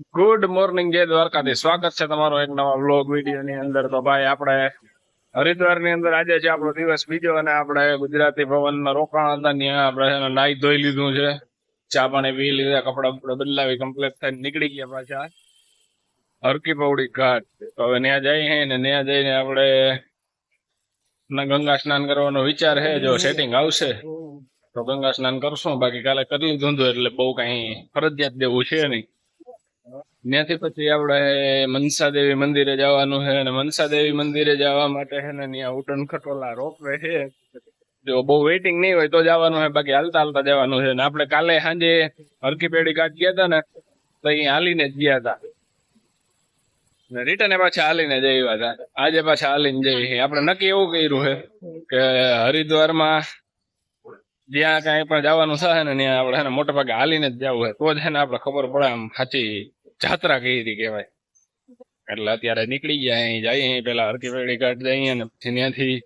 Good morning જય દ્વારકાથી સ્વાગત છે તમારો એક નવા વ્લોગ વીડિયો ની અંદર. તો ભાઈ, આપણે હરિદ્વારની અંદર આજે છે આપણો દિવસ બીજો અને આપણે ગુજરાતી ભવનમાં રોકાણ હતા ત્યાં આપણે નાઈ ધોઈ લીધું છે. ચા પાણી પી લીધા, કપડા બપડા બદલાવી કમ્પ્લીટ થઈને નીકળી ગયા પાછા. હરકી પૌડી ઘાટ. તો હવે ત્યાં જઈએ ને ત્યાં જઈને આપણે ગંગા સ્નાન કરવાનો વિચાર છે જો સેટિંગ આવશે, તો ગંગા સ્નાન કરશું. બાકી કાલે કરી લીધું એટલે બહુ કઈ ફરજિયાત દેવું છે નહીં. ત્યાંથી પછી આપણે મનસા દેવી મંદિરે જવાનું છે અને મનસા દેવી મંદિરે જવા માટે છે ને ત્યાં ઉટન ખટોલા રોપવે છે. જો બહુ વેઇટિંગ નહીં હોય તો જવાનું હોય બાકી હાલતા હાલતા જવાનું છે. ને આપણે કાલે સાંજે હરકી પેઢી કાઢ ગયા હતા ને, તો અહીંયા હાલીને જ ગયા હતા રિટર્ન પાછા હાલીને જ આવ્યા હતા આજે પાછા હાલીને જઈએ આપણે નક્કી એવું કર્યું છે કે હરિદ્વારમાં જ્યાં કાંઈ પણ જવાનું થશે ને, ત્યાં આપણે મોટા ભાગે હાલીને જ જવું હોય તો જ છે ને આપણે ખબર પડે આમ સાચી જાત્રા કઈ હતી કહેવાય. એટલે અત્યારે નીકળી ગયા, અહીં જાય, અહીં પેલા હરકી પેડી ઘાટ જઈએ અને પછી ત્યાંથી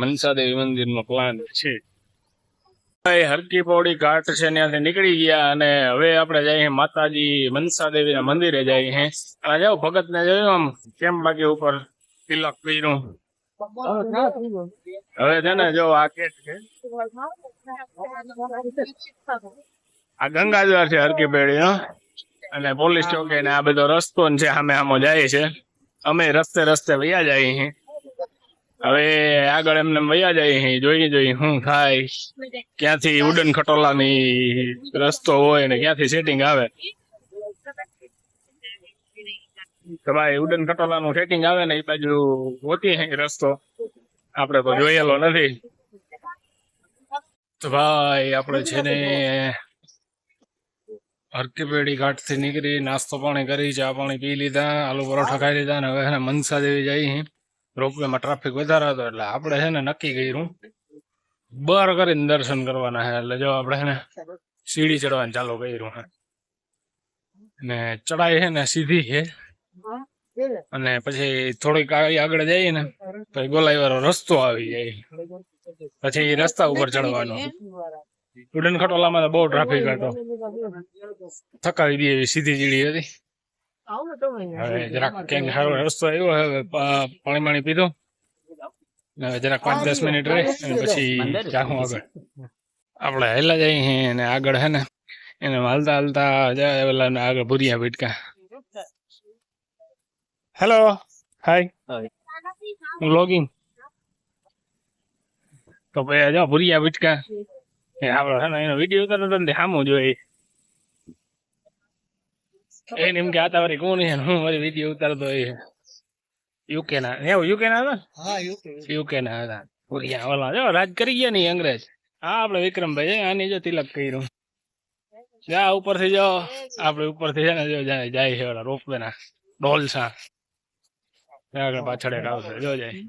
મનસા દેવી મંદિર નો પ્લાન છે હરકી પૌડી ઘાટ છે, ત્યાંથી નીકળી ગયા અને હવે આપણે જઈએ માતાજી મનસા દેવી મંદિરે જઈએ હે. અને જાઓ ભગત ને જોયું આમ, કેમ બાકી ઉપર તિલક કર્યું? હવે છે ને, જો આ કેટ છે. આ ગંગાદ્વાર છે હરકી પેઢી નો અને પોલીસ ચોકી ને આ બધો રસ્તો છે સામે આમો જાય છે અમે રસ્તે રસ્તે વયા જાય છે હવે આગળ એમને વયા જાય છે જોઈ જોઈએ શું થાય ક્યાંથી ઉડન ખટોલાની રસ્તો હોય ને ક્યાંથી સેટિંગ આવે? તો ભાઈ ઉડન ખટોલાનું સેટિંગ આવે ને એ બાજુ હોતી હે રસ્તો. આપણે તો જોયેલો નથી. તો ભાઈ, આપણે છે ને હરકીપેડી ઘાટથી નીકળી, નાસ્તો પાણી કરી, ચા પાણી પી લીધા, આલુ પરોઠા ખાઈ લીધા અને હવે છે મનસા દેવી જઈ રોપવેમાં ટ્રાફિક વધારે હતો એટલે આપણે છે ને નક્કી કર્યું, બર કરીને દર્શન કરવાના છે એટલે જો આપણે છે ને સીડી ચડવાનું ચાલુ કર્યું હે. ને ચડાઈ છે ને સીધી છે અને પછી થોડીક આગળ જઈએ ને પછી ગોલાઈ રસ્તો આવી જાય. પછી રસ્તા ઉપર ચડવાનો ઉડન ખટોલામાં તો બહુ ટ્રાફિક હતો. થકાવી દે એવી સીધી જીડી હતી. હવે જરાક ક્યાંક સારો રસ્તો આવ્યો હવે પાણી પાણી પીધું. હવે જરાક પાંચ દસ મિનિટ રહી અને પછી જાઉં આગળ. આપણે હેલા જઈએ અને આગળ હે ને એને હાલતા હાલતા જાય પેલા આગળ ભૂરિયા ભીટકા. હેલો હાય હું લોગિંગ તો ભાઈ જો ભૂરિયા ભીટકા. એ આપણે છે ને એનો વીડિયો ને તે સામું જોઈએ એને એમ કે આ તારી કોણ છે હું મારી વીડિયો ઉતારતો હોય યુકે ના. એવું યુકે ના હતા યુકે ના. હતા. ઓરિયા ઓલા જો રાજ કરી ગયા નહીં અંગ્રેજ. હા આપણે વિક્રમભાઈ આની જો તિલક કર્યું. જા ઉપરથી જો. આપણે ઉપરથી છે ને જો જાય જાય છે ઓલા રોપવે ના ડોલસા. આગળ પાછળ એક આવશે જો જાય.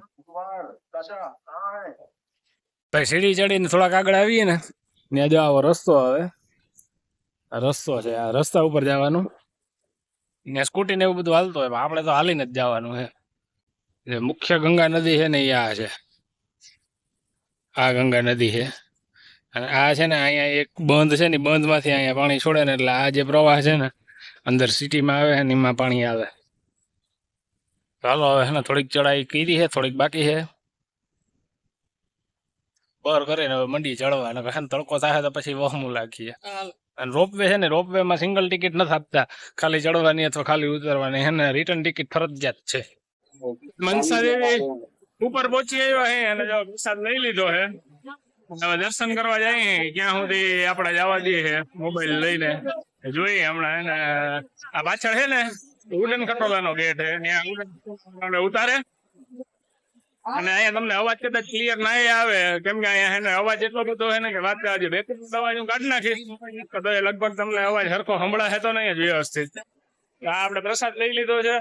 ભાઈ સીડી ચડીને થોડાક આગળ આવીએ ને, ત્યાં જો આવો રસ્તો આવે. આ રસ્તો છે, આ રસ્તા ઉપર જવાનું. ને સ્કૂટી ને એવું બધું હાલતો હોય આપણે તો હાલીને જ જવાનું છે. જે મુખ્ય ગંગા નદી છે ને એ આ છે. આ ગંગા નદી છે. અને આ છે ને અહીંયા એક બંધ છે ને બંધમાંથી અહીંયા પાણી છોડે ને, એટલે આ જે પ્રવાહ છે ને, અંદર સિટીમાં આવે ને, એમાં પાણી આવે. ચાલો, હવે થોડીક ચડાઈ કરી છે, થોડીક બાકી છે. બર કરીને હવે મંડી ચડવા અને પછી તડકો થાય તો પછી વહમું લાગીએ. અને રોપવે છે ને રોપવે માં સિંગલ ટિકિટ નથી આપતા. ખાલી ચડવાની અથવા ખાલી ઉતરવાની એને રિટર્ન ટિકિટ ફરજિયાત છે. મનસા દેવી ઉપર પહોંચી આવ્યો હે અને જો પ્રસાદ લઈ લીધો હે. હવે દર્શન કરવા જાય ક્યાં સુધી આપણે જવા દઈએ છે મોબાઈલ લઈને. જોઈએ હમણાં એને આ પાછળ છે ને ઉડન ખટોલાનો ગેટ છે ત્યાં ઉડન ઉતારે. અને અહીંયા તમને અવાજ કદાચ ક્લિયર ના આવે. કેમ કે અહીંયા એને અવાજ એટલો બધો છે ને કે વાત આજે બે અવાજ હું કાઢી નાખીશ તો એ લગભગ તમને અવાજ હરખો સંભળાશે તો નહીં જ વ્યવસ્થિત. આ આપણે પ્રસાદ લઈ લીધો છે.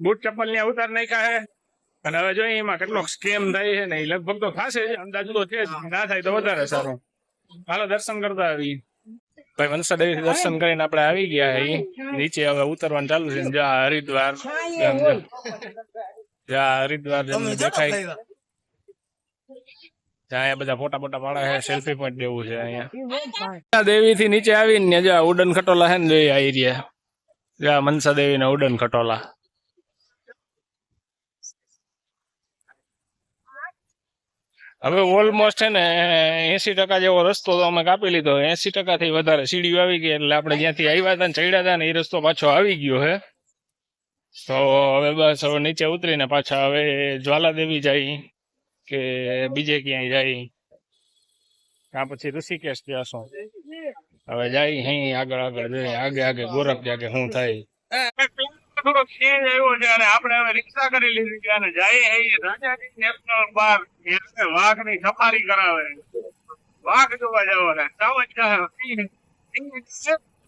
બૂટ ચપ્પલ ને ઉતાર નાખ્યા છે. અને હવે જોઈએ એમાં કેટલો સ્કેમ થાય છે ને એ લગભગ તો થશે અંદાજ તો છે ના થાય તો વધારે સારું. હાલો દર્શન કરતા આવી ભાઈ વંશાદેવી દેવી દર્શન કરીને આપણે આવી ગયા અહીં નીચે હવે ઉતરવાનું ચાલુ છે જા હરિદ્વાર. એમ હરિદ્વાર દેખાય. ત્યાં બધા ફોટા બોટા પાડે છે સેલ્ફી પોઈન્ટ દેવું છે અહીંયા. દેવી થી નીચે આવીને જો આ ઉડન ખટોલા છે ને જોઈ આ એરિયા. આ મનસા દેવી ના ઉડન ખટોલા. હવે ઓલમોસ્ટ છે ને એસી ટકા જેવો રસ્તો તો અમે કાપી લીધો. એસી ટકા થી વધારે સીડીઓ આવી ગઈ એટલે આપણે જ્યાંથી આવ્યા હતા ને ચડ્યા હતા ને એ રસ્તો પાછો આવી ગયો હે તો હવે બસ હવે નીચે ઉતરીને પાછા હવે જ્વાલાદેવી જાય, કે બીજે ક્યાંય જાય. ત્યાં પછી ઋષિકેશ જશું હવે જાય હે, આગળ આગળ જઈએ આગે આગે ગોરખ જાગે શું થાય. હવે રિક્ષા કરી લીધી છે જાય અહીં રાજાજી નેશનલ વાઘની સફારી કરાવે. વાઘ જોવા જવાના સાવજ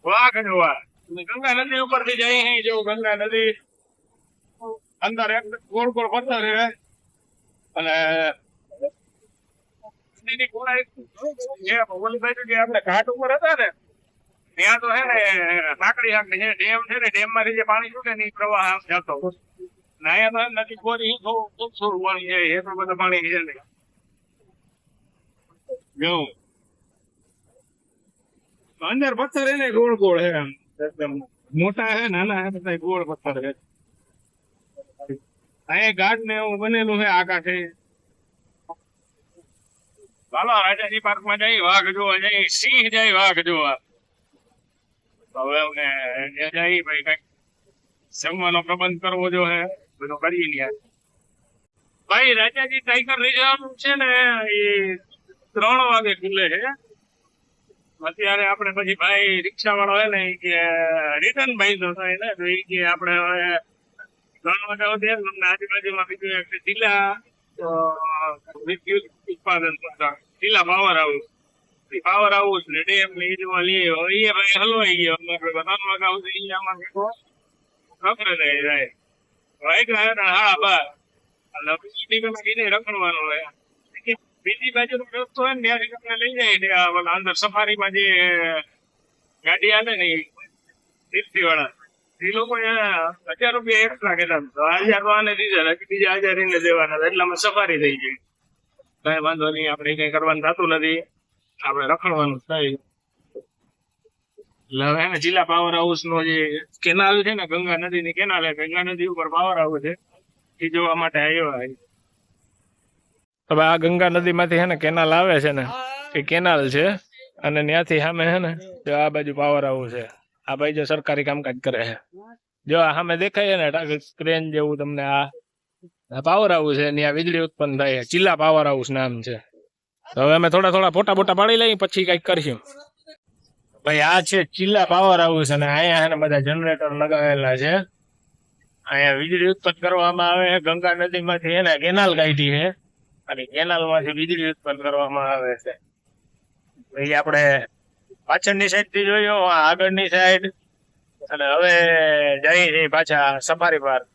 વાઘ જોવા. ગંગા નદી ઉપરથી જાય અહીં જો ગંગા નદી અંદર એક ગોળ ગોળ પથ્થર રહે. અને આપણે ઘાટ ઉપર હતા ને, ત્યાં તો હે ને સાંકડી સાંકડી છે ડેમ છે ને ડેમમાંથી જે પાણી છૂટે ને પ્રવાહ આમ જતો ને અહીંયા તો નદી કોરી થોડું થોડું પાણી છે એટલું બધું પાણી છે અંદર પથ્થર છે ને ગોળ ગોળ હે એકદમ મોટા હે, નાના હે, બધા ગોળ પથ્થર છે અહીંયા ઘાટ ને એવું બનેલું છે, આકાશે. ચાલો, રાજાજી પાર્કમાં જઈ, વાઘ જોવા જઈ, સિંહ જાય વાઘ જોવા. હવે અમને જઈ, ભાઈ, કંઈક જમવાનો પ્રબંધ કરવો જો બધું કરી લ્યા ભાઈ, રાજાજી ટાઈગર રિઝર્વ છે ને, એ ત્રણ વાગે ખુલે છે. અત્યારે આપણે પછી ભાઈ રિક્ષા વાળો હે ને કે રિટર્ન ભાઈ તો થાય ને, તો એ કે, આપણે ત્રણ વાગ્યા છે આજુબાજુમાં બીજું એક જિલ્લા વિદ્યુત ઉત્પાદન જિલ્લા પાવર હાઉસ. પાવર હાઉસ ને ડેમ ને એ લઈએ એ ભાઈ હલવાઈ ગયો. ત્રણ વાગ્યા સુધી આમાં ખબર નહીં જાય વાગ્યા હે ને, હા બાર એટલે રખડવાનું હોય. બીજી બાજુ રસ્તો હોય ને, ત્યાં લઈ જાય અંદર સફારીમાં જે ગાડી આવે ને એ વાળા હજાર રૂપિયા એક્સ્ટ્રા કહેતા હજાર બીજા હજાર એને. એટલામાં સફારી થઈ ગઈ. કઈ વાંધો નહીં કઈ કરવાનું થતું નથી. આપણે રખડવાનું થાય. એટલે જિલ્લા પાવર હાઉસ નો જે કેનાલ છે ને, ગંગા નદી ની કેનાલ ગંગા નદી ઉપર પાવર હાઉસ છે. એ જોવા માટે આવ્યા હવે આ ગંગા નદી માંથી ને કેનાલ આવે છે ને, એ કેનાલ છે. અને ત્યાંથી સામે છે ને આ બાજુ પાવર હાઉસ છે. આ ભાઈ જો સરકારી કામકાજ કરે છે. જો સામે દેખાય ને ક્રેન જેવું તમને આ પાવર હાઉસ છે આ વીજળી ઉત્પન્ન થાય છે. ચિલ્લા પાવર હાઉસ નામ છે. તો હવે અમે થોડા થોડા ફોટા બોટા પાડી લઈએ, પછી કંઈક કરીશું. ભાઈ, આ છે ચિલ્લા પાવર હાઉસ અને અહીંયા બધા જનરેટર લગાવેલા છે. અહીંયા વીજળી ઉત્પન્ન કરવામાં આવે ગંગા નદીમાંથી એને કેનાલ કાઢી છે. અને કેનાલમાંથી વીજળી ઉત્પન્ન કરવામાં આવે છે. ભાઈ, આપણે પાછળની સાઈડથી જોયો આગળની સાઈડ અને હવે જઈ છે પાછા સફારી પાર્ક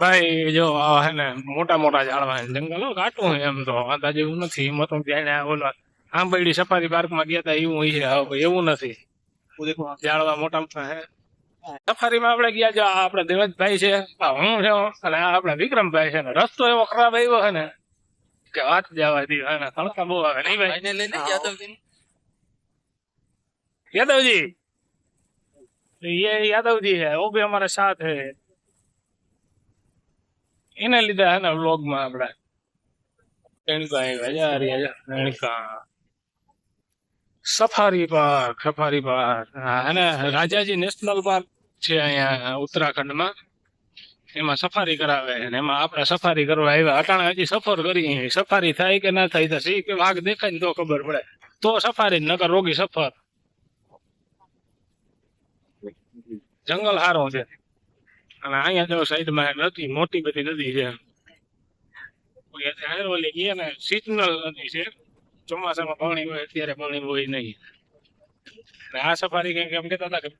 ભાઈ જો હે ને મોટા મોટા ઝાડવા જંગલો હો, એમ તો. અંદાજે એવું નથી. એમાં તો ત્યાં ઓલા આંબરડી સફારી પાર્કમાં ગયા તા એવું છે. એવું નથી. ઝાડવા મોટા મોટા હે સફારીમાં આપણે ગયા જો આપણે દેવજભાઈ છે. હું છે અને આ આપણે વિક્રમભાઈ છે. ને રસ્તો એવો ખરાબ આવ્યો છે ને કે વાત જવા દી હે ને તડકા બહુ આવે નહીં ભાઈ यादव जी ये यादव जी है वो भी हमारे साथ है એને લીધા હે ને વ્લોગ માં આપણે રેણકા હજાર Renuka safari park safari park અને રાજાજી નેશનલ પાર્ક છે અહીંયા ઉત્તરાખંડમાં એમાં સફારી કરાવે અને એમાં આપણે સફારી કરવા આવ્યા. અટાણે હજી સફર કરી સફારી થાય કે ના થાય સી કે વાઘ દેખાય ને તો ખબર પડે. તો સફારી નકર રોગી સફર. જંગલ હારો છે. અને અહીંયા જો સાઈડમાં નદી મોટી બધી નદી છે. ઓલી એ ને સિઝનલ નદી છે. ચોમાસામાં પાણી હોય, અત્યારે પાણી હોય નહીં. આ સફારી કંઈક એમ કહેતા હતા કે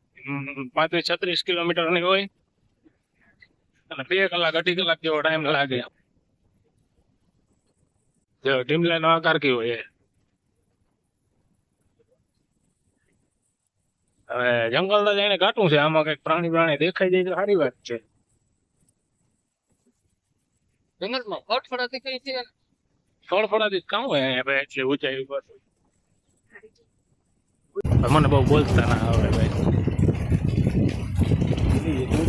પાંત્રીસ છત્રીસ કિલોમીટરની હોય. અને બે કલાક અઢી કલાક જેવો ટાઈમ લાગે. જો ટીમલાઈન નો આકાર કેવો છે? હવે જંગલ તો જાણે ઘાટું છે આમાં કંઈક પ્રાણી પ્રાણી દેખાઈ જાય તો સારી વાત છે. જંગલમાં ફટફડા દેખાય છે? ફળફળાથી કામ હોય ભાઈ એટલી ઊંચાઈ ઉપર. મને બહુ બોલતા ના આવડે ભાઈ.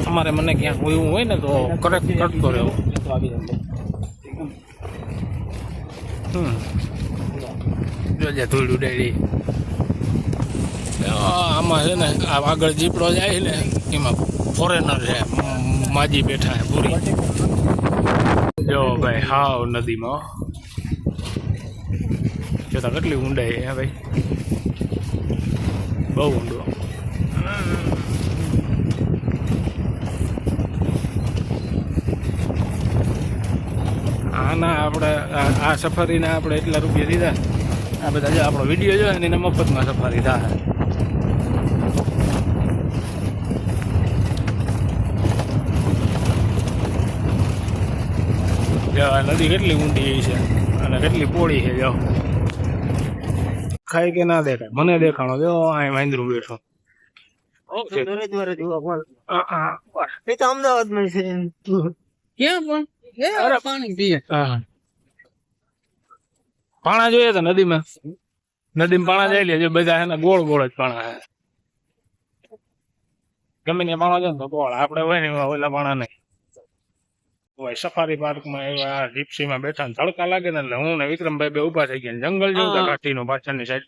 તમારે મને ક્યાંક હોયું હોય ને તો કરેક્ટ કરતો રહેવો હમ. જોજે થોડું ઉડાડી. આમાં છે ને આગળ જીપડો જાય ને, એમાં ફોરેનર છે માજી બેઠા છે પૂરી જો ભાઈ, હાવ નદીમાં. જોતા કેટલી ઊંડાઈ હે ભાઈ. બહુ ઊંડો. આના આપણે આ- સફારીના આપણે એટલા રૂપિયા દીધા આ બધા જે આપણો વીડિયો જોયો ને એને મફતમાં સફારી થાય. નદી કેટલી ઊંડી છે અને કેટલી પોળી છે જો. ખાય કે ના દેખાય? મને દેખાણો જો આ વાંદરું બેઠો. આ- આ- એ અમદાવાદમાં છે. ક્યાં પણ? અરે. પાણી પીએ હા. પાણા જોઈએ તો નદીમાં નદીમાં પાણા જાય લે જો બધા એના ગોળ ગોળ જ પાણા છે ગમે ને પાણા જાય તો ગોળ આપણે હોય ને ઓલા પાણા નહીં હોય સફારી પાર્કમાં એવા જીપ્સીમાં બેઠા ને તડકા લાગે ને એટલે હું ને વિક્રમભાઈ બે ઊભા થઈ ગયા જંગલ જેવું. ઘાટીનું પાછળની સાઈડ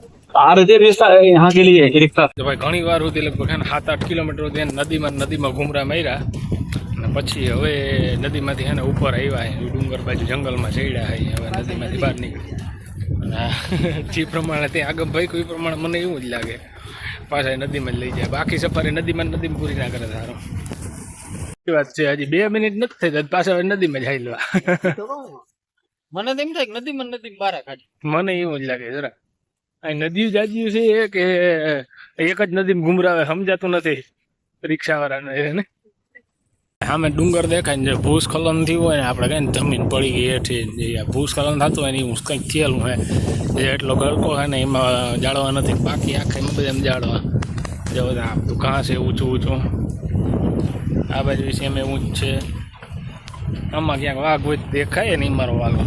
आ रहे थे रिक्शा यहाँ के लिए रिक्शा તો ભાઈ ઘણી વાર સુધી લગભગ હે ને સાત આઠ કિલોમીટર સુધી એને નદીમાં ને નદીમાં ઘૂમરા માર્યા અને પછી હવે નદીમાંથી હે ને ઉપર આવ્યા હે ડુંગર બાજુ જંગલમાં ચડ્યા હે હવે નદીમાંથી બહાર નીકળી અને આ જે પ્રમાણે ત્યાં આગળ ભાઈ કોઈ પ્રમાણે મને એવું જ લાગે પાછા એ નદીમાં જ લઈ જાય બાકી સફારી નદીમાં ને નદીમાં પૂરી ના કરે સારું એ વાત છે હજી બે મિનિટ નથી થઈ તો પાછા હવે નદીમાં જ હાઈ લેવા મને તો એમ થાય કે નદી માં નદી બાર કાઢી મને એવું જ લાગે જરા આ નદી જાજ્યું છે કે એક જ નદીમાં ગુમરાવે, સમજાતું નથી રિક્ષાવાળાને એને સામે ડુંગર દેખાય ને જે ભૂસ્ખલન થયું હોય ને, આપણે કઈ જમીન પડી ગઈ જે ભૂસ્ખલન થતું હોય ને હું કંઈક થયેલું હે. જે એટલો ગરકો હે ને, એમાં જાળવા નથી. બાકી આખા એમાં બધા જાળવા. જે બધા આ બધું ઘાસ છે, ઊંચું ઊંચું. આ બાજુ વિશે એમ એવું જ છે. આમાં ક્યાંક વાઘ હોય દેખાય ને એ મારો વાલો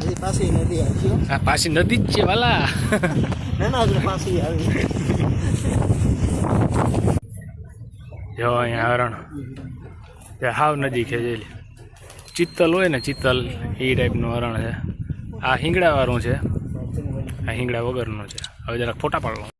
હજી પાછી નદી આવી હો. પાછી નદી જ છે વાલા. ના ના હજુ પાછી આવી. જો અહીંયા હરણ. હાવ નજીક છે ચિત્તલ હોય ને ચિત્તલ એ ટાઈપનું હરણ છે. આ હિંગડાવાળું છે. આ હિંગડા વગરનું છે. હવે જરાક ફોટા પાડો.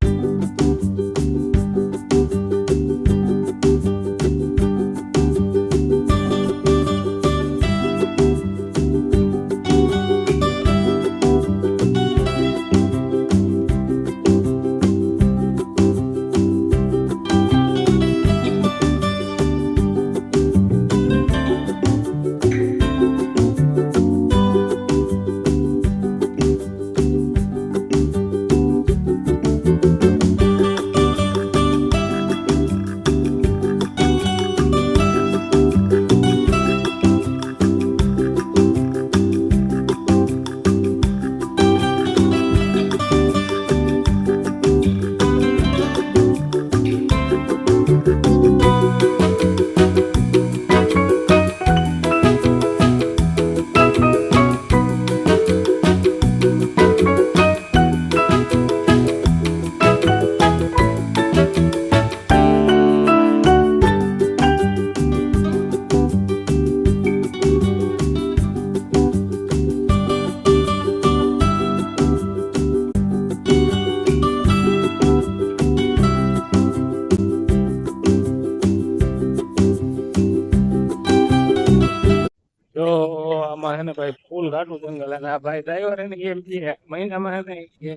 ભાઈ ડ્રાઈવર એને એમ કે મહિનામાં કે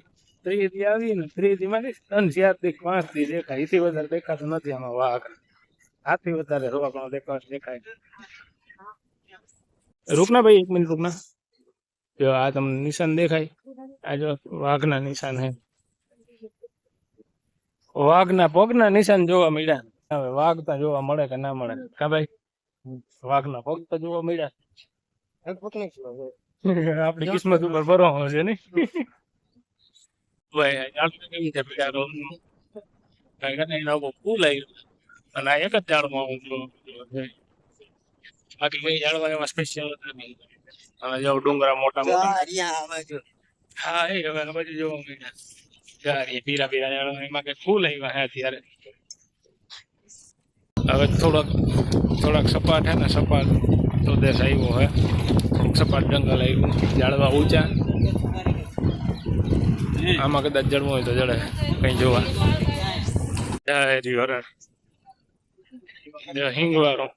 ત્રીસ આવી ને ત્રીસમાંથી ત્રણ ચારથી પાંચથી દેખાય. એથી વધારે દેખાતો નથી આમાં વાઘ. આથી વધારે રોકણો દેખાવ દેખાય. રૂકના ભાઈ એક મિનિટ રૂકના જો આ તમને નિશાન દેખાય. આ જો વાઘના નિશાન હે. વાઘના પગના નિશાન જોવા મળ્યા. હવે વાઘ તો જોવા મળે કે ના મળે? કા ભાઈ? વાઘના પગ તો જોવા મળ્યા. આપણી કિસ્મત ઉપર ભરો છે ને ભાઈ આટલું કેવી છે પેલા રોડ કાંઈ કાંઈ એના ઉપર ફૂલ આવ્યું અને આ એક જ ઝાડમાં હું જોઉં છું. બાકી કઈ ઝાડવા એમાં સ્પેશિયલ અને જો ડુંગરા મોટા મોટા હા એ હવે આ બાજુ જોવા મળ્યા જારી પીરા પીરા ઝાડવા એમાં કઈ ફૂલ આવ્યા હે અત્યારે હવે થોડોક થોડાક સપાટ હે ને સપાટ પ્રદેશ આવ્યો હે સપાટ જંગલ આવ્યું ઝાડવા ઊંચા. આમાં કદાચ જડવું હોય તો જડે કઈ જોવા. જય હરણ જય હિંગવારો.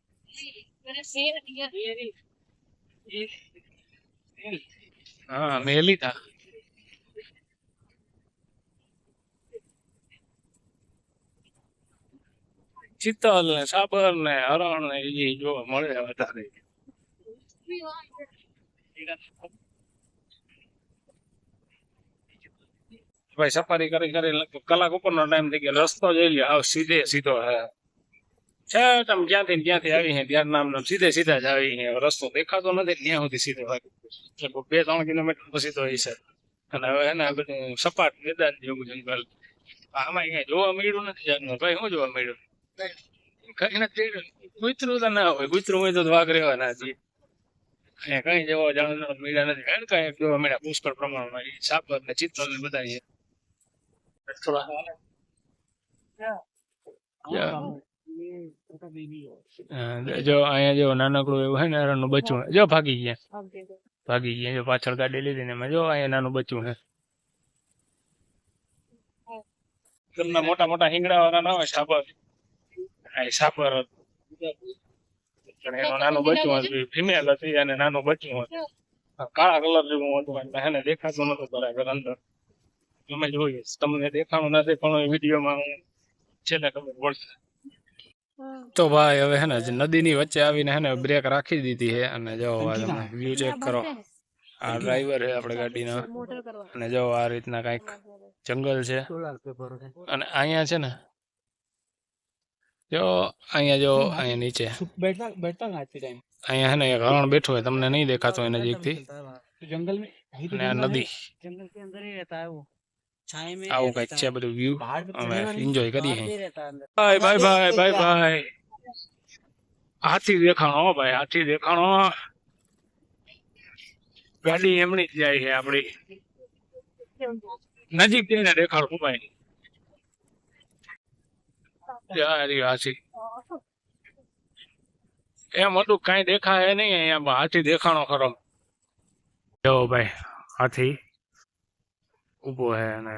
હા મેલી થા ચિત્તલ ને સાબર ને હરણ ને એ જોવા મળે વધારે ભાઈ સફારી કરી કરી કલાક ઉપરનો ટાઈમ થઈ ગયો. રસ્તો જોઈ લ્યો સીધે સીધો છે, તમે જ્યાંથી ત્યાંથી આવી છે ત્યાં નામ સીધે સીધા જ આવી છે રસ્તો દેખાતો નથી, ત્યાં સુધી સીધો લગભગ બે ત્રણ કિલોમીટર પછી તો છે. અને હવે એને બધું સપાટ મેદાન જેવું જંગલ આમાં કઈ જોવા મળ્યું નથી જાતનું ભાઈ, શું જોવા મળ્યું? કઈ નથી. કૂતરું તો ના હોય. કૂતરું હોય તો વાઘ રહેવા ના જોઈએ અહીંયા કઈ જેવો જાણવા મળ્યા નથી. કારણ કે જોવા મળ્યા પુષ્કળ પ્રમાણમાં. એ સાપર અને ચિત્ર ને બધા છે થોડા જો અહીંયા જો નાનકડું એવું હે ને હરણનું બચ્ચું. જો ભાગી ગયા. ભાગી ગયા. જો પાછળ ગાડી લીધી ને એમાં જો અહીંયા નાનું બચ્ચું હે. તમને મોટા મોટા હિંગડા વાળા ના હોય સાપર હા એ સાપર એનું નાનું બચ્ચું હતું ફિમેલ હતી અને નાનું બચ્ચું હતું કાળા કલર જેવું હતું એટલે એને દેખાતું નતું બરાબર અંદર. તમે જોઈએ તમને દેખાણું નથી પણ વિડીયોમાં હું છેલ્લે ખબર પડશે તો ભાઈ હવે હે ને ની નદીની વચ્ચે આવીને હે ને બ્રેક રાખી દીધી છે અને જો આ તમે વ્યૂ ચેક કરો. આ ડ્રાઈવર છે આપણે ગાડીનો. અને જો આ રીતના કંઈક જંગલ છે. અને અહીંયા છે ને જો અહીંયા જો અહીંયા નીચે. બેઠતા બેઠતા ના આટલી ટાઈમ અહીંયા હે ને એક હરણ બેઠું હોય તમને નહીં દેખાતો એના નજીકથી જંગલ મે અને નદી. જંગલ કે અંદર હી રહેતા આવું. છાય મે આવું છે બધું વ્યૂ અમે એન્જોય કરીએ bye bye bye bye bye હાથી દેખાણો ભાઈ હાથી દેખાણો. ગાડી એમની જ જાય છે આપણી. નજીક જઈને દેખાડું ભાઈ. હારી હાથી એમ હતું કઈ દેખાય નહીં અહીંયા હાથી દેખાણો ખરો. જો ભાઈ હાથી ઊભો હે અને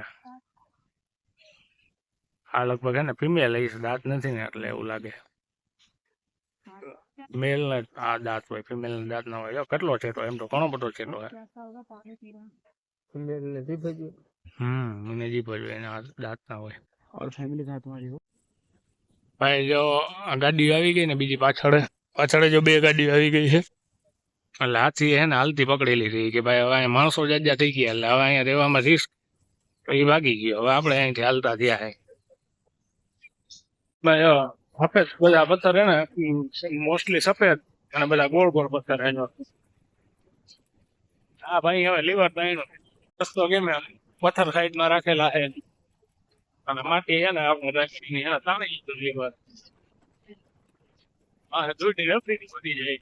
આ લગભગ એને ફિમેલ લઈશ દાંત નથી ને એટલે એવું લાગે. મેલ ને આ દાંત હોય ફિમેલ ને દાંત ના હોય. કેટલો છે તો એમ તો ઘણો બધો છે તો હે. ફિમેલ ને જીભ હમ મને જીભ હોય એના દાંત ના હોય. ઓર ફેમિલી સાથે મારી ભાઈ, જો આ ગાડી આવી ગઈ ને બીજી પાછળ પાછળ જો બે ગાડી આવી ગઈ છે. એટલે હાથી હે ને હાલતી પકડેલી લીધી કે ભાઈ, હવે માણસો જાજા થઈ ગયા એટલે હવે અહીંયા રહેવામાં રિસ્ક એ ભાગી ગયો. હવે આપણે અહીંથી હાલતા થયા હે ભાઈ સફેદ બધા પથ્થર હે ને મોસ્ટલી સફેદ અને બધા ગોળ ગોળ પથ્થર હે હા ભાઈ હવે લીવર તો રસ્તો કેમ પથ્થર સાઈડમાં રાખેલા છે. અને માટી છે આપણે રાખીને એને તાણી હા રફડી જાય.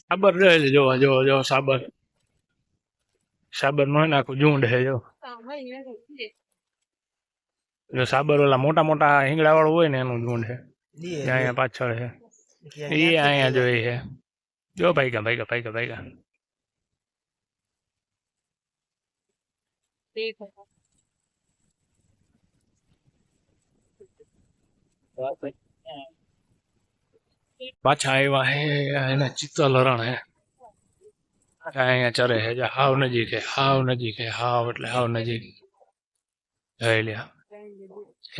સાબર રહે છે જો જો જો સાબર. સાબર નો નાખું ઝુંડ છે જો. જો સાબર ઓલા મોટા મોટા હિંગડા વાળું હોય ને એનું ઝુંડ છે. અહીંયા પાછળ છે. એ અહીંયા જોઈ છે. જો ભાઈકા ભાઈકા ભાઈકા ભાઈકા પાછા આવ્યા હે એના ચિત્તલ હરણ હે. અહીંયા ચરે હે હાવ નજીક હે હાવ નજીક હે હાવ એટલે હાવ નજીક. જઈ લ્યા.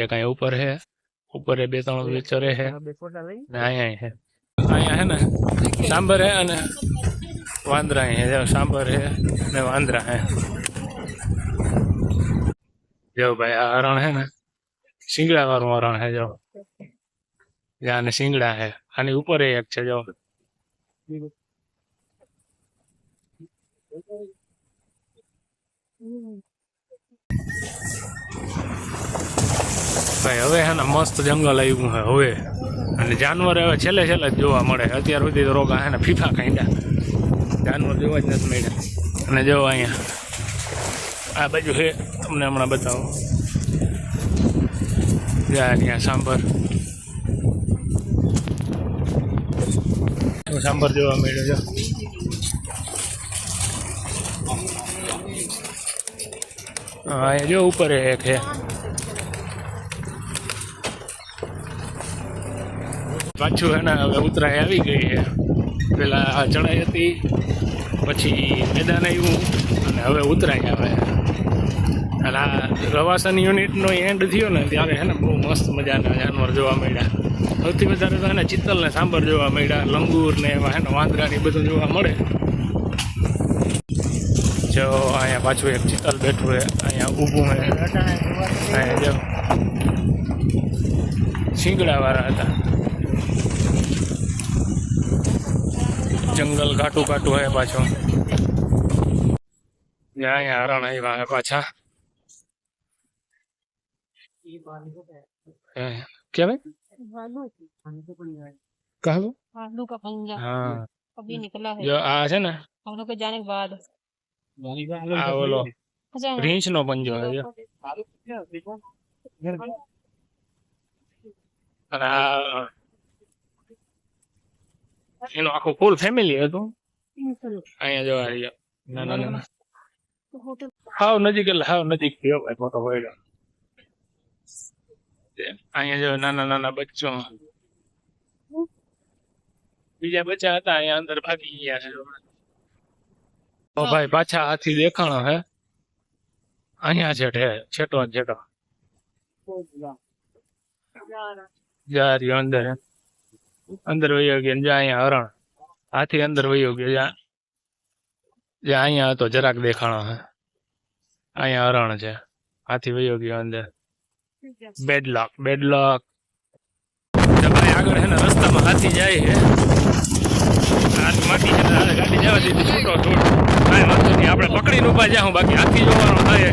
એક અહીંયા ઉપર હે? ઉપર બે ત્રણ ચરે હે? ને અહીંયા હે. અહીંયા હે ને? સાંભર હે અને વાંદરા હે સાંભર હે ને વાંદરા હે. જો ભાઈ આ હરણ હે ને? સિંગડા વાળું હરણ હે જો અને સિંગડા હે. આની ઉપર એક છે, જો. ભાઈ, હવે હે ને મસ્ત જંગલ આવ્યું હે, હવે. અને જાનવર હવે છેલ્લે છેલ્લે જ જોવા મળે. અત્યાર સુધી તો રોગા હે ને ફીફા ખાંડા જાનવર જોવા જ નથી મળ્યા. અને જો અહીંયા, આ બાજુ છે તમને હમણાં બતાવો. જ્યાં ત્યાં સાંભર સાંભર જોવા મળ્યો છે હા, એ જો ઉપર એક છે. પાછું હે ને હવે ઉતરાય આવી ગઈ છે. પેલા ચડાઈ હતી, પછી મેદાન આવ્યું, અને હવે ઉતરાય આવે. અને આ રવાસન યુનિટનો એન્ડ થયો ને ત્યારે હે ને બહુ મસ્ત મજાના જાનવર જોવા મળ્યા. સૌથી વધારે તો હે ને ચિત્તલ સાંભર જોવા મળ્યા, લંગૂર ને એવા હે ને વાંદરા ને બધું જોવા મળે. જો અહીંયા પાછું એક ચિત્તલ બેઠું છે, અહીંયા ઊભું હે અહીંયા જો શીંગડા વાળા હતા. જંગલ ઘાટું ઘાટું હે પાછું. અહીંયા હરણ આવ્યા પાછા. હે, કેવાય કહો आलू का पंजा હા अभी निकला है જો આ છે ને हम लोग के जाने के बाद આ ઓલો अच्छा રીંછ નો પંજો છે જો. અને આ એનું આખું ફૂલ ફેમિલી હતું અહીંયા જોવા રહ્યો ના ના ના હાવ નજીક એટલે હાવ નજીક થયો ભાઈ મોટો પડ્યો અહીંયા જો નાના નાના બચ્ચો. બીજા બચ્ચા હતા, અહીંયા અંદર ભાગી ગયા છે. તો ભાઈ પાછા હાથી દેખાણો હે. અહીંયા છે ઠે છેટો છેટો. જા અંદર અંદર વયો ગયો જા અહીંયા હરણ. હાથી અંદર વયો ગયો જ્યાં જ્યાં અહીંયા હતો, જરાક દેખાણો હે. અહીંયા હરણ છે. હાથી વયો ગયો અંદર. બેડલોક બેડલોક ભાઈ આગળ હે ને, રસ્તામાં હાથી જાય હે હાથ માટી છે ગાડી જવા દીધી છૂટો છૂટ કાંઈ વાંધો નહીં, આપણે પકડીને ઊભા જાઉં બાકી હાથી જોવાનો થાય.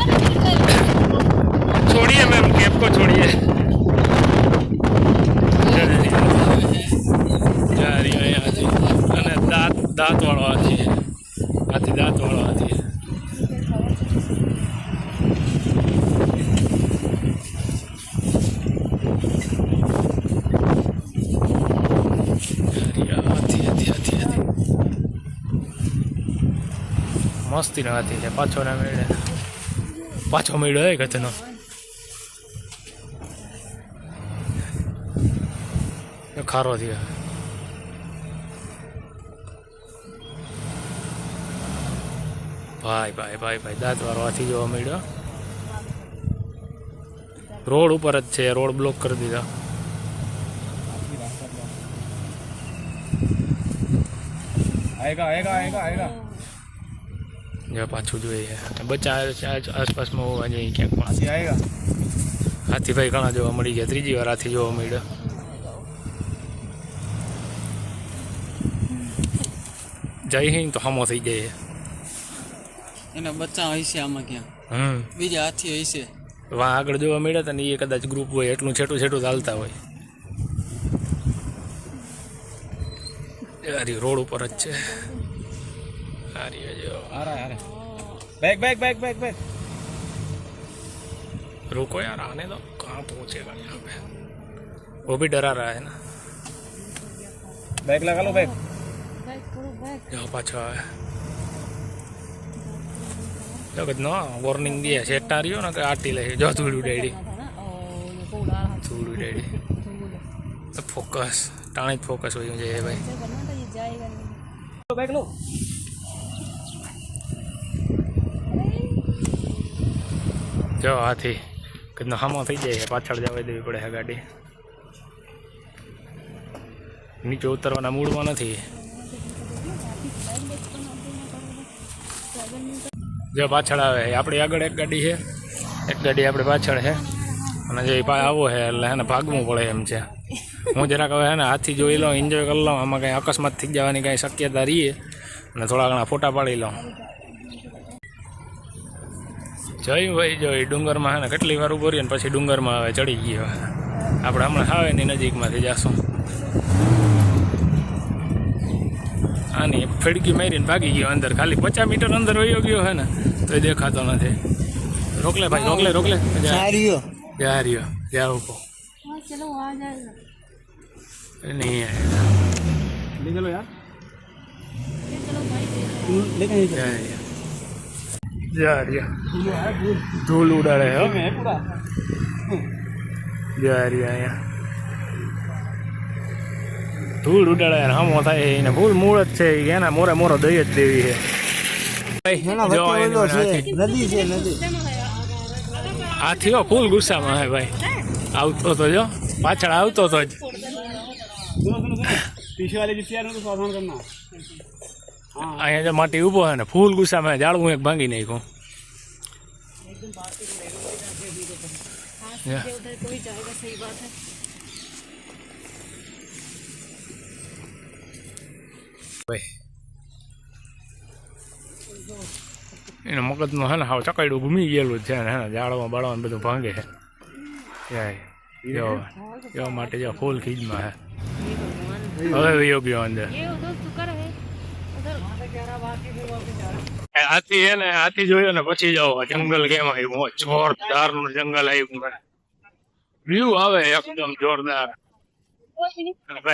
છોડીએ મેમ કેપ કો છોડીએ અને દાંત દાંત વાળો હાથી છે. હાથી દાંત વાળો હાથી છે. હાથી હાથી હાથી હાથી મસ્તી હાથી છે. પાછો ના મેળે. પાછો મેળ્યો એ ગતનો ખારો થયો. ભાઈ ભાઈ ભાઈ ભાઈ દાંતવાળો આથી જોવા મળ્યો. રોડ ઉપર જ છે. રોડ બ્લોક કરી દીધા. આયેગા આયેગા આયેગા આયેગા. જો પાછું જોઈએ. બચ્ચા આસપાસમાં હોવા જોઈએ ક્યાંક પણ હાથી આવ્યા હાથીભાઈ ઘણા જોવા મળી ગયા. ત્રીજી વાર હાથી જોવા મળ્યો. જય હિન્દ તો હામો થઈ જાય. એને બચ્ચા હશે આમાં ક્યાં? હમ. બીજા હાથી હશે વા આગળ જોવા મળ્યા હતા ને એ કદાચ ગ્રુપ હોય એટલું છેટું છેટું ચાલતા હોય. અરે રોડ ઉપર જ છે. સારી आ रहा है आ रहा है back back back back back रुको यार आने दो कहाँ पहुंचेगा यहाँ पे वो भी डरा रहा है ना बैक लगा लो बैक જો પાછો આવે જો કે ના વોર્નિંગ દે સેટા રહ્યો ને કે આટી લે જો ધૂળ ઉડાડી ધૂળ ઉડાડી ફોકસ ટાણે જ ફોકસ હોય છે ભાઈ बैक लो જો હાથી કદનો હામો થઈ જાય પાછળ જવા દેવી પડે ગાડી. નીચે ઉતરવાના મૂડમાં નથી. જો પાછળ આવે, આપણી આગળ એક ગાડી છે. એક ગાડી આપણે પાછળ છે. અને જે પા આવો છે, એટલે એને ભાગવું પડે એમ છે. હું જરાક હવે હે ને હાથથી જોઈ લઉં એન્જોય કરી લઉં, આમાં કંઈ અકસ્માત થઈ જવાની કાંઈ શક્યતા રહીએ અને થોડા ઘણા ફોટા પાડી લઉં. જય ભાઈ જય. ડુંગરમાં ને કેટલી વાર ઊભો રહીએ ને પછી ડુંગરમાં આવે ચડી ગયો આપણે હમણાં આવે એની નજીકમાંથી જાશું. આની ફીડકી મારીને ભાગી ગયો અંદર. ખાલી પચાસ મીટર અંદર વયો ગયો હે ને તો દેખાતો નથી. રોકલે ભાઈ રોકલે રોકલે. જા. રહ્યો. જા ઊભો. નહીં નીકળો જારિયા ધૂળ ઉડાડે હો. જારિયા અહીંયા. ધૂળ ઉડાડે હમો થાય એને. ફૂલ મૂળ જ છે એના મોરે મોરો દઈ જ દેવી છે. હાથીઓ ફૂલ ગુસ્સામાં હે ભાઈ. આવતો તો જો પાછળ આવતો તો જ. પીછે વાલે જીત્યા નું તો સાવધાન અહીંયા જો માટી ઊભો છે ને ફૂલ ગુસ્સામાં જાળવું એક ભાંગી નાખ્યું. એનો મગજનો હે ને હાવ ચકડ્યું ઘૂમી ગયેલું જ છે ને હે ને જાળવા બાળવાનું બધું ભાંગે છે. એવા માટે જો ફૂલ ખીજમાં હે. હવે યોગ્ય અંદર. હાથી હે ને, હાથી જોયો ને, પછી જાઓ જંગલ કેમ આવ્યું? જોરદારનું જંગલ આવ્યું વ્યૂ આવે એકદમ જોરદાર.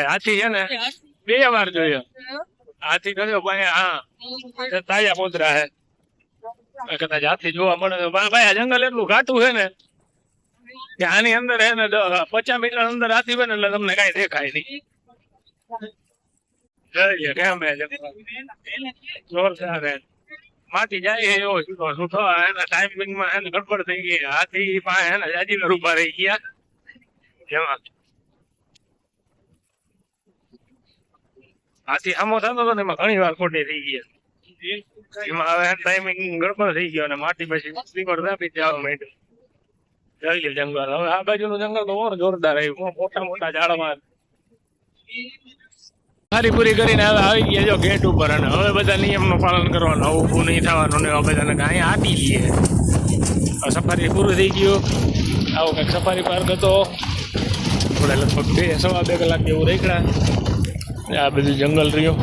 હાથી છે ને, બે વાર જોયો. હાથી કર્યો ભાઈ, હા. તાજા પોતરા હે કદાચ હાથી જોવા મળે ભાઈ, આ જંગલ એટલું ઘાટું છે ને, કે આની અંદર હે ને પચાસ મીટર અંદર હાથી હોય ને એટલે તમને કઈ દેખાય નહીં. જોઈએ કેમ જોરદાર માટી જાય એવો છૂટો છૂટો એના ટાઈમિંગ એને ગડબડ થઈ ગઈ. હાથી પાસે એને જાજી રહી ગયા. જેમાં હાથી આમો થતો હતો ને એમાં ઘણી વાર ખોટી થઈ ગઈ. એમાં હવે ટાઈમિંગ ગડબડ થઈ ગયો અને માટી પછી સ્પીકર દાબી જવા માંડ્યું. જઈ ગયો જંગલ. હવે આ બાજુનું જંગલ તો ઓર જોરદાર આવ્યું. મોટા મોટા ઝાડમાં સારી પૂરી કરીને હવે આવી ગયા જો ગેટ ઉપર અને હવે બધા નિયમનું પાલન કરવાનું આવું ઊભું નહીં થવાનું ને હવે બધાને કાંઈ આપી દઈએ. સફારી પૂરું થઈ ગયું આવો કંઈક સફારી પાર્ક હતો. થોડા લગભગ બે સવા બે કલાક જેવું રેકડા આ બધું જંગલ રહ્યું.